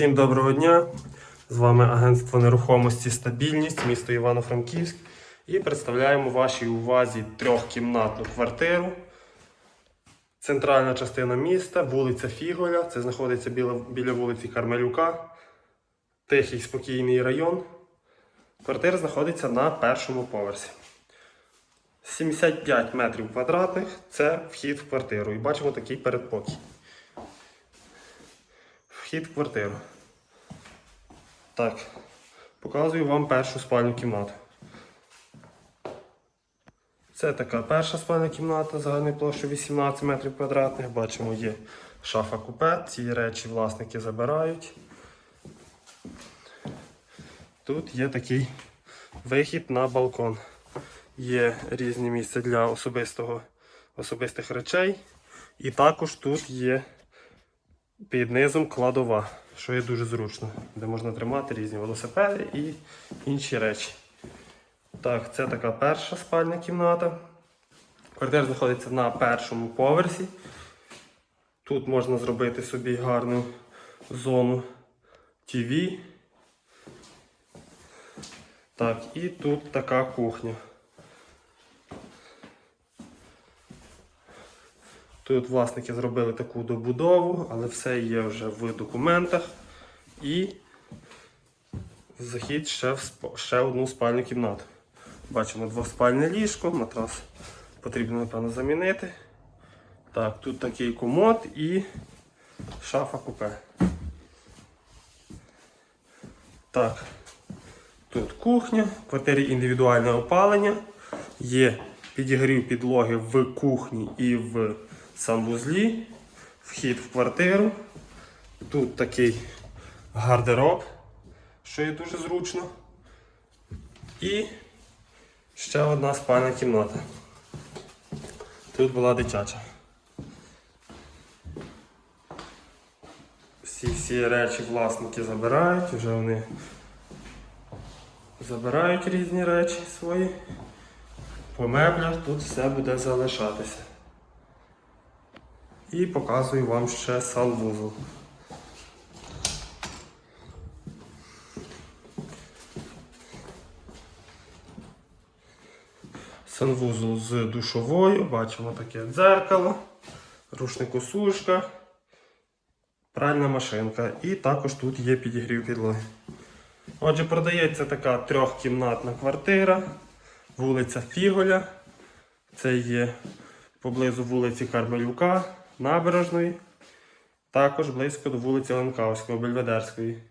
Всім доброго дня! З вами агентство нерухомості Стабільність, місто Івано-Франківськ. І представляємо вашій увазі трьохкімнатну квартиру. Центральна частина міста, вулиця Фіголя. Це знаходиться біля, біля вулиці Кармелюка. Тихий спокійний район. Квартира знаходиться на першому поверсі. 75 метрів квадратних це вхід в квартиру. І бачимо такий передпокій. Вхід в квартиру. Так, показую вам першу спальню кімнату. Це така перша спальня кімната загальною площею 18 метрів квадратних. Бачимо, є шафа купе. Ці речі власники забирають. Тут є такий вихід на балкон. Є різні місця для особистого, особистих речей. І також тут є під низом кладова, що є дуже зручно, де можна тримати різні велосипеди і інші речі. Так, це така перша спальня кімната. Квартира знаходиться на першому поверсі. Тут можна зробити собі гарну зону ТВ. Так, і тут така кухня. Тут власники зробили таку добудову, але все є вже в документах. І захід ще в сп- ще одну спальню кімнату. Бачимо двоспальне ліжко, матрас потрібно, напевно, замінити. Так, тут такий комод і шафа купе. Так, тут кухня, в квартирі індивідуальне опалення. Є підігрів підлоги в кухні і в санвузлі. Вхід в квартиру. Тут такий гардероб, що є дуже зручно. І ще одна спальна кімната. Тут була дитяча. Всі всі речі власники забирають, вже вони забирають різні речі свої. По меблях тут все буде залишатися. І показую вам ще санвузол. Санвузол з душовою, бачимо таке дзеркало, рушникосушка, пральна машинка і також тут є підігрів підлоги. Отже, продається така трьохкімнатна квартира, вулиця Фіголя. Це є поблизу вулиці Кармелюка, Набережної, також близько до вулиці Ленкавської, Бельведерської.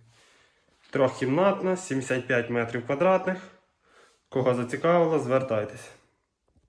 Трьохкімнатна, 75 метрів квадратних. Кого зацікавило, звертайтеся.